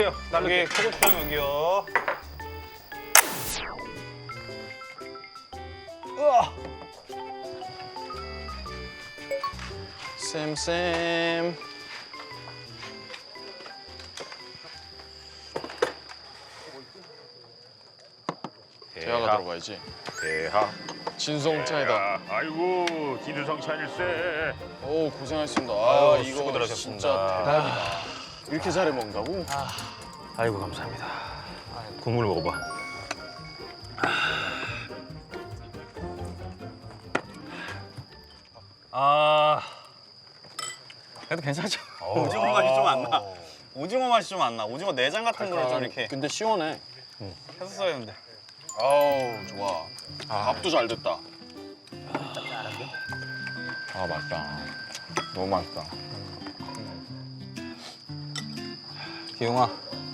주세요. 여기 소고추장 여기요. 우와. 쌤쌤. 대하가 들어가야지. 대하. 진성차이다. 야, 아이고 기두성 찬일세. 오 고생하셨습니다. 아 아유, 이거 수고들 진짜 하셨습니다. 대박이다. 이렇게 잘해 먹는다고? 아이고 감사합니다. 국물 먹어봐. 아. 그래도 괜찮죠? 오징어 맛이 좀 안 나. 오징어 맛이 좀 안 나. 오징어 내장 같은 거를 좀 이렇게 근데 시원해. 했었어야 했는데. 아우 좋아. 밥도 잘 됐다. 아 맛있다. 너무 맛있다. 기용아,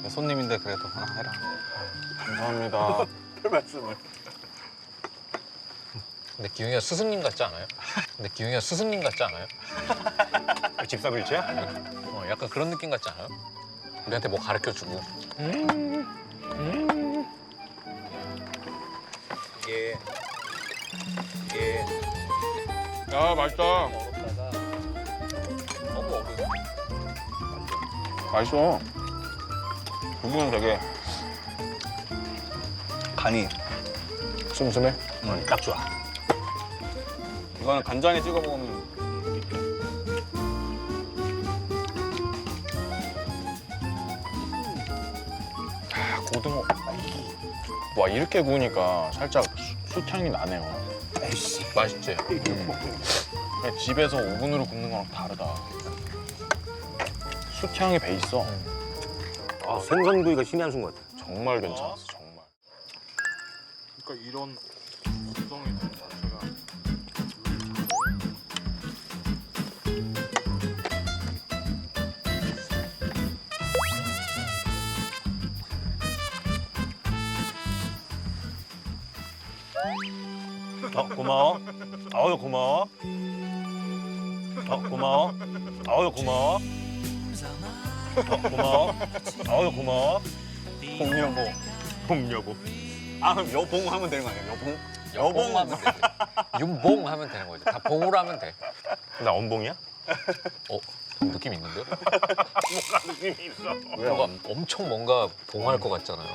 손님인데 그래도 하나 해라. 감사합니다. 근데 기웅이가 스승님 같지 않아요? 근데 기웅이가 스승님 같지 않아요? 집사불치야? 어, 약간 그런 느낌 같지 않아요? 우리한테 뭐 가르쳐 주고 이게 이게 아 맛있다. 너무 어려워 맛있어. 부분은 되게 간이 슴슴해. 음, 딱 좋아. 이거는 간장에 찍어 먹으면 아, 고등어. 와 이렇게 구우니까 살짝 수, 수향이 나네요. 맛있지? 그냥 집에서 오븐으로 굽는 거랑 다르다. 수향이 배 있어. 아, 생선구이가 신의 한 수인 것 같아. 정말 괜찮았어 정말. 그러니까 이런 구성이 된 자체가 어, 고마워. 아유 고마워. 어, 고마워. 아유 고마워. 어, 고마워. 아유 고마워. 봄여보. 봄여보. 아 그럼 여봉 하면 되는 거 아니에요? 여봉? 여봉 하면 되지 윤봉 하면 되는 거지 다 봉으로 하면 돼나 원봉이야? 어? 느낌 있는데요? 느낌이 있어. 뭔가 엄청 뭔가 봉할 것 같잖아요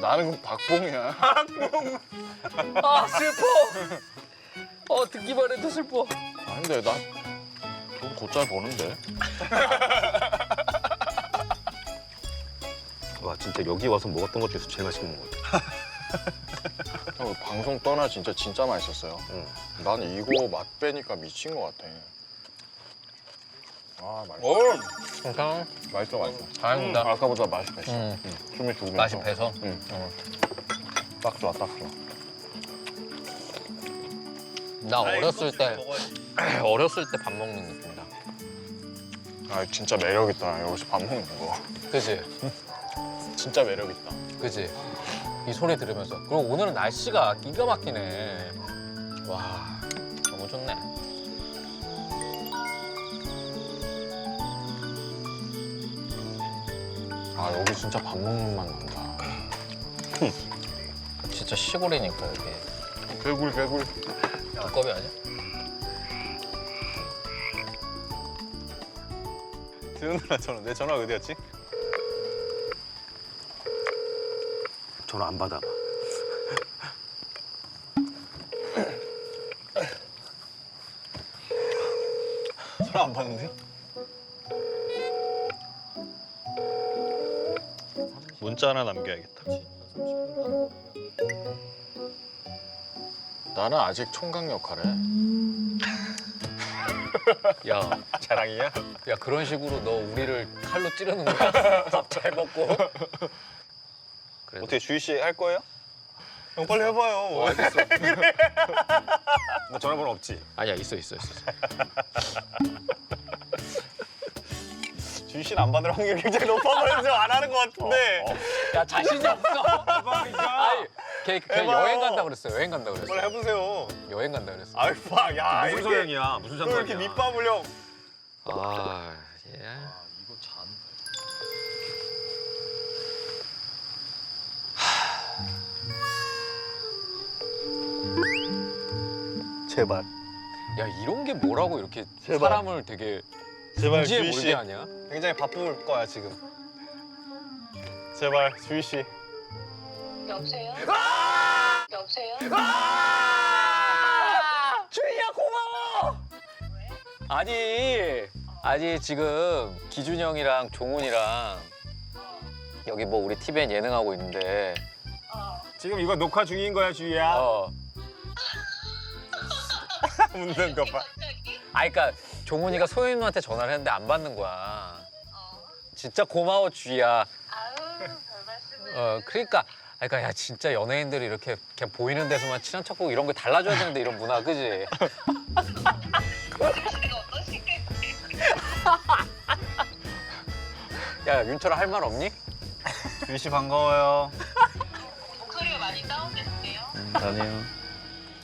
나는 그럼 박봉이야. 아 슬퍼 어 듣기만 해도 슬퍼 아 근데 나 돈 곧잘 버는데. 진짜 여기 와서 먹었던 것 중에서 제일 맛있게 먹은 것 같아. 형, 방송 떠나 진짜 진짜 맛있었어요. 응. 나는 이거 맛 빼니까 미친 것 같아. 아 맛있어. 어 괜찮아 맛있어 맛있어. 다행이다 아까보다 맛이 뺐어. 음, 숨이 죽으면서. 맛이 배서 응. 어. 딱 좋아 딱 좋아. 나 어렸을 때 어렸을 때 밥 먹는 느낌이다 아 진짜 매력 있다 여기서 밥 먹는 거. 그지? 진짜 매력 있다. 그지? 이 소리 들으면서 그리고 오늘은 날씨가 기가 막히네 와 너무 좋네 아 여기 진짜 밥 먹는 맛 난다. 진짜 시골이니까 여기 개구리 개구리. 두꺼비 아니야? 드는나 전화. 내 전화 어디 갔지? 전화 안 받아봐. 전화 안 받는데? 문자 하나 남겨야겠다. 나는 아직 총각 역할해. 야, 자랑이야? 야 그런 식으로 너 우리를 칼로 찌르는 거야? 밥 잘 먹고 그래 어떻게 주희 씨 할 거예요? 형 빨리 해봐요. 알겠어 너 전화번호 없지? 아니야 있어 있어 있어 주희 씨는 안 받을 확률이 굉장히 높아 보여서 안 하는 것 같은데. 야 자신이 없어 아니 걔, 걔 해봐요. 여행 간다 그랬어 여행 간다 빨리 그랬어 해보세요. 여행 간다 그랬어 아이 봐, 야 무슨 이렇게 소양이야? 무슨 또 상관이야? 이렇게 밑밥을 형. 아 예. 제발. 야 이런 게 뭐라고 이렇게 제발. 사람을 되게 제발 궁지에 주희 몰게 씨. 하냐? 굉장히 바쁠 거야 지금. 제발 주희 씨. 여보세요? 여보세요? 주희야 고마워. 아니 아니 지금 기준이 형이랑 종훈이랑 여기 뭐 우리 TVN 예능하고 있는데 어. 지금 이거 녹화 중인 거야 주희야. 어 웃는 거 봐. 갑자기? 아니 그러니까 종훈이가 소연 누한테 전화를 했는데 안 받는 거야. 어. 진짜 고마워 주희야. 아우, 별 말씀을. 어 그러니까 아니, 그러니까 야 진짜 연예인들이 이렇게 그냥 보이는 데서만 친한 척하고 이런 거 달라져야 되는데 이런 문화 그지? 어떠신가요? 야 윤철아 할 말 없니? 주희 씨 반가워요. 목소리가 많이 다운됐네요. 아니요.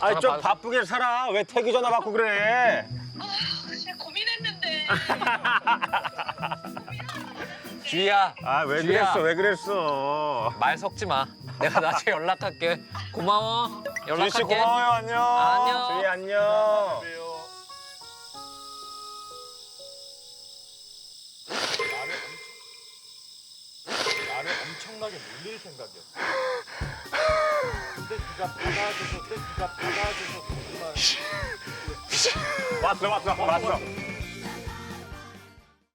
아니 좀 받- 바쁘게 살아. 왜 태기 전화 받고 그래? 아, 진짜 고민했는데. 주희야 아 왜 주희야. 그랬어? 왜 그랬어? 말 섞지 마. 내가 나중에 연락할게. 고마워. 주희 연락할게. 씨 고마워요. 안녕. 안녕. 주희 안녕. 나는 엄청나게 놀릴 생각이었어. 근데 네